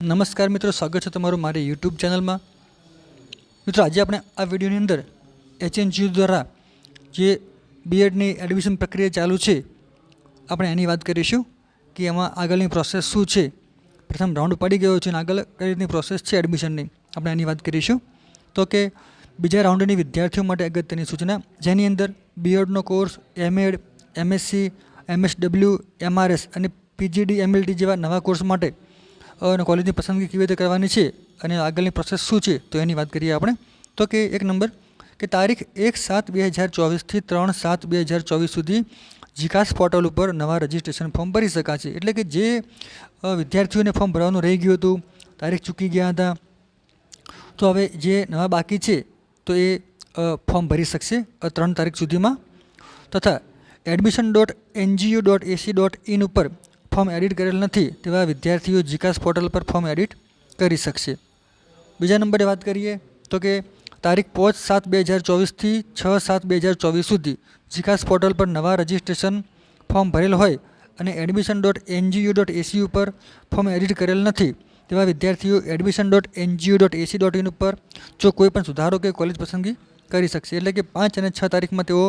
નમસ્કાર મિત્રો, સ્વાગત છે તમારું મારી યુટ્યુબ ચેનલમાં. મિત્રો, આજે આપણે આ વિડીયોની અંદર એચએનજીયુ દ્વારા જે બીએડની એડમિશન પ્રક્રિયા ચાલુ છે, આપણે એની વાત કરીશું કે એમાં આગળની પ્રોસેસ શું છે. પ્રથમ રાઉન્ડ પડી ગયો છે અને આગળ કઈ રીતની પ્રોસેસ છે એડમિશનની આપણે એની વાત કરીશું. તો કે બીજા રાઉન્ડની વિદ્યાર્થીઓ માટે અગત્યની સૂચના, જેની અંદર બીએડનો course MEd MSc MSW MRS અને પીજીડી એમએલટી જેવા નવા કોર્સ માટે અને કોલેજની પસંદગી કેવી રીતે કરવાની છે અને આગળની પ્રોસેસ શું છે, તો એની વાત કરીએ આપણે. તો કે એક નંબર, કે તારીખ એક સાત બે હજાર ચોવીસથી ત્રણ સાત બે હજાર ચોવીસ સુધી જીકાસ પોર્ટલ ઉપર નવા રજિસ્ટ્રેશન ફોર્મ ભરી શકાશે. એટલે કે જે વિદ્યાર્થીઓને ફોર્મ ભરવાનું રહી ગયું હતું, તારીખ ચૂકી ગયા હતા, તો હવે જે નવા બાકી છે, તો એ ફોર્મ ભરી શકશે ત્રણ તારીખ સુધીમાં. તથા admission dot NGU dot AC dot in ઉપર ફોર્મ એડિટ કરેલ નથી તેવા વિદ્યાર્થીઓ જીકાસ પોર્ટલ પર ફોર્મ એડિટ કરી શકશે. બીજા નંબરે વાત કરીએ તો કે તારીખ પાંચ સાત બે હજાર ચોવીસથી છ સાત બે હજાર ચોવીસ સુધી જીકાસ પોર્ટલ પર નવા રજિસ્ટ્રેશન ફોર્મ ભરેલ હોય અને admission dot NGU dot AC ઉપર ફોર્મ એડિટ કરેલ નથી તેવા વિદ્યાર્થીઓ admission dot NGU dot AC dot in ઉપર જો કોઈ પણ સુધારો કે કોલેજ પસંદગી કરી શકશે. એટલે કે પાંચ અને છ તારીખમાં તેઓ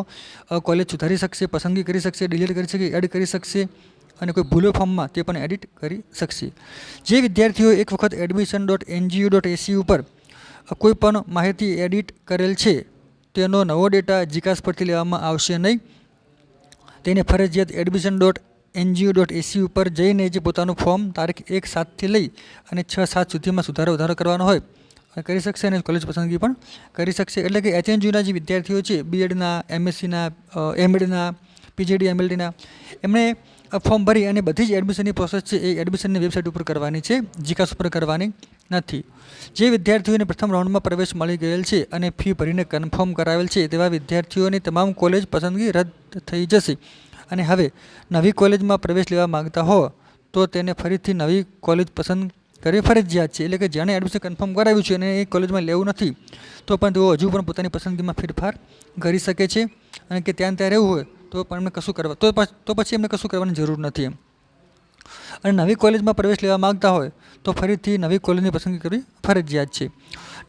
કોલેજ સુધારી શકશે, પસંદગી કરી શકશે ડિલીટ કરી શકે એડ કરી શકશે અને કોઈ ભૂલો ફોર્મમાં તે પણ એડિટ કરી શકશે. જે વિદ્યાર્થીઓ એક વખત admission dot NGU dot AC ઉપર કોઈ પણ માહિતી એડિટ કરેલ છે, તેનો નવો ડેટા જીકાસ પરથી લેવામાં આવશે નહીં. તેને ફરજિયાત admission dot NGO dot AC ઉપર જઈને જે પોતાનું ફોર્મ તારીખ એક સાતથી લઈ અને છ સાત સુધીમાં સુધારો વધારો કરવાનો હોય. કરી શકશે અને કોલેજ પસંદગી પણ કરી શકશે. એટલે કે એચએનજીયુના જે વિદ્યાર્થીઓ છે બીએડના એમએસસીના એમએડના પીજીડી એમએલડીના એમણે ફોર્મ ભરી અને બધી જ એડમિશનની પ્રોસેસ છે એ એડમિશનની વેબસાઇટ ઉપર કરવાની છે, જીકાસ ઉપર કરવાની નથી. જે વિદ્યાર્થીઓને પ્રથમ રાઉન્ડમાં પ્રવેશ મળી ગયેલ છે અને ફી ભરીને કન્ફર્મ કરાવેલ છે, તેવા વિદ્યાર્થીઓની તમામ કોલેજ પસંદગી રદ થઈ જશે. અને હવે નવી કોલેજમાં પ્રવેશ લેવા માંગતા હો, તો તેને ફરીથી નવી કોલેજ પસંદ કરવી ફરજિયાત છે. એટલે કે જેણે એડમિશન કન્ફર્મ કરાવ્યું છે અને એ કોલેજમાં લેવું નથી, તો પણ તેઓ હજુ પણ પોતાની પસંદગીમાં ફેરફાર કરી શકે છે અને કે ત્યાં ત્યાં રહેવું હોય તો પણ એમને કશું કરવા, તો તો પછી એમને કશું કરવાની જરૂર નથી એમ. અને નવી કોલેજમાં પ્રવેશ લેવા માગતા હોય તો ફરીથી નવી કોલેજની પસંદગી કરવી ફરજિયાત છે.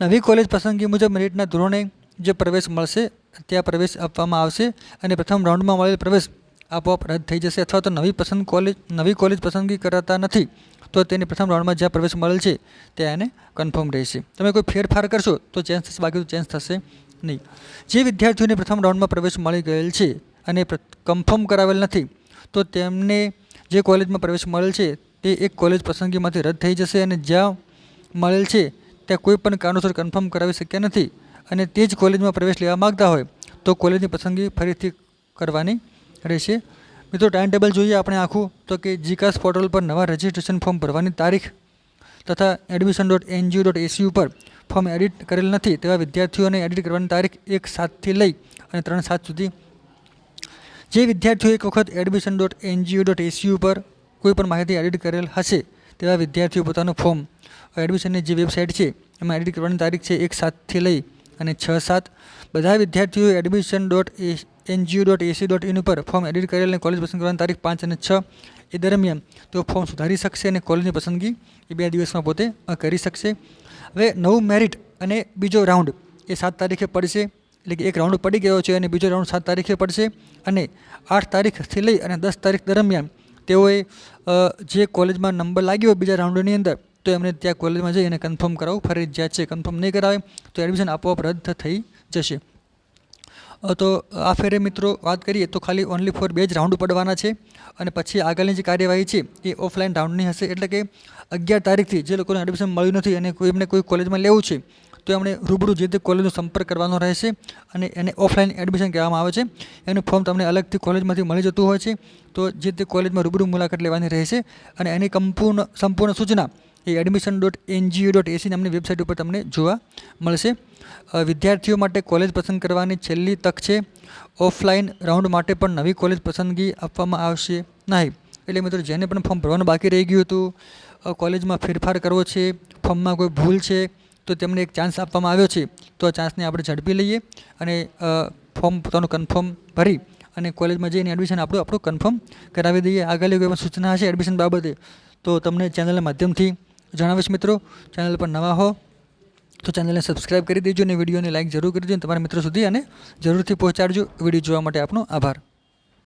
નવી કોલેજ પસંદગી મુજબ મેરિટના ધોરણે જે પ્રવેશ મળશે, ત્યાં પ્રવેશ આપવામાં આવશે અને પ્રથમ રાઉન્ડમાં મળેલ પ્રવેશ આપોઆપ રદ થઈ જશે અથવા તો નવી પસંદ કોલેજ નવી કોલેજ પસંદગી કરાતા નથી, તો તેની પ્રથમ રાઉન્ડમાં જ્યાં પ્રવેશ મળેલ છે ત્યાં એને કન્ફર્મ રહેશે. તમે કોઈ ફેરફાર કરશો, તો ચેન્જ થશે બાકી ચેન્જ થશે નહીં. જે વિદ્યાર્થીઓને પ્રથમ રાઉન્ડમાં પ્રવેશ મળી ગયેલ છે અને કન્ફર્મ કરાવેલ નથી, તો તેમને જે કોલેજમાં પ્રવેશ મળેલ છે, તે એક કોલેજ પસંદગીમાંથી રદ થઈ જશે અને જ્યાં મળેલ છે, ત્યાં કોઈ પણ કારણોસર કન્ફર્મ કરાવી શક્યા નથી અને તે જ કોલેજમાં પ્રવેશ લેવા માગતા હોય, તો કોલેજની પસંદગી ફરીથી કરવાની રહેશે. મિત્રો ટાઈમ ટેબલ જોઈએ આપણે આખું. તો કે જીકાસ પોર્ટલ પર નવા રજિસ્ટ્રેશન ફોર્મ ભરવાની તારીખ તથા admission dot NGO dot AC ઉપર ફોર્મ એડિટ કરેલ નથી તેવા વિદ્યાર્થીઓને એડિટ કરવાની તારીખ એક સાતથી લઈ અને ત્રણ સાત સુધી. જે વિદ્યાર્થીઓ એક વખત admission dot NGO dot AC ઉપર કોઈ પણ માહિતી એડિટ કરેલ હશે તેવા વિદ્યાર્થીઓ પોતાનું ફોર્મ એડમિશનની જે વેબસાઇટ છે, એમાં એડિટ કરવાની તારીખ છે એક સાતથી લઈ. અને છ સાત. બધા વિદ્યાર્થીઓ admission dot NGO dot AC dot in ઉપર ફોર્મ એડિટ કરેલ અને કોલેજ પસંદ કરવાની તારીખ પાંચ અને છ એ દરમિયાન તેઓ ફોર્મ સુધારી શકશે અને કોલેજની પસંદગી એ બે દિવસમાં પોતે કરી શકશે. હવે નવું મેરિટ અને બીજો રાઉન્ડ એ સાત તારીખે પડશે, એટલે કે એક રાઉન્ડ પડી ગયો છે અને બીજો રાઉન્ડ સાત તારીખે પડશે અને આઠ તારીખથી લઈ અને દસ તારીખ દરમિયાન તેઓએ જે કોલેજમાં નંબર લાગ્યો બીજા રાઉન્ડની અંદર તો એમને ત્યાં કોલેજમાં જઈ અને કન્ફર્મ કરાવવું ફરજિયાત છે કન્ફર્મ નહીં કરાવે, તો એડમિશન આપોઆપ રદ થઈ જશે. તો આ ફેરે મિત્રો વાત કરીએ તો ખાલી ઓનલી ફોર બે જ રાઉન્ડ પડવાના છે અને પછી આગળની જે કાર્યવાહી છે એ ઓફલાઈન રાઉન્ડની હશે. એટલે કે અગિયાર તારીખથી જે લોકોને એડમિશન મળ્યું નથી અને કોઈ એમને કોઈ કોલેજમાં લેવું છે, તો એમણે રૂબરૂ જે તે કોલેજનો સંપર્ક કરવાનો રહેશે અને એને ઓફલાઈન એડમિશન કહેવામાં આવે છે. એનું ફોર્મ તમને અલગથી કોલેજમાંથી મળી જતું હોય છે, તો જે તે કોલેજમાં રૂબરૂ મુલાકાત લેવાની રહેશે અને એની સંપૂર્ણ સંપૂર્ણ સૂચના એ admission dot NGO dot AC નામની વેબસાઇટ ઉપર તમને જોવા મળશે. વિદ્યાર્થીઓ માટે કોલેજ પસંદ કરવાની છેલ્લી તક છે. ઓફલાઈન રાઉન્ડ માટે પણ નવી કોલેજ પસંદગી આપવામાં આવશે નહીં. એટલે મિત્રો જેને પણ ફોર્મ ભરવાનું બાકી રહી ગયું હતું કોલેજમાં ફેરફાર કરવો છે ફોર્મમાં કોઈ ભૂલ છે, તો તેમને એક ચાન્સ આપવામાં આવ્યો છે. તો આ ચાન્સને આપણે ઝડપી લઈએ અને ફોર્મ પોતાનું કન્ફર્મ ભરી અને કોલેજમાં જઈને એડમિશન આપણું આપણું કન્ફર્મ કરાવી દઈએ. આગળ કોઈ પણ સૂચના હશે એડમિશન બાબતે, તો તમને ચેનલના માધ્યમથી જણાવીશ મિત્રો, ચેનલ પર નવા હો તો ચેનલને સબસ્ક્રાઈબ કરી દેજો અને વિડીયોને લાઇક જરૂર કરી દેજો તમારા મિત્રો સુધી અને જરૂરથી પહોંચાડજો. વીડિયો જોવા માટે આપનો આભાર.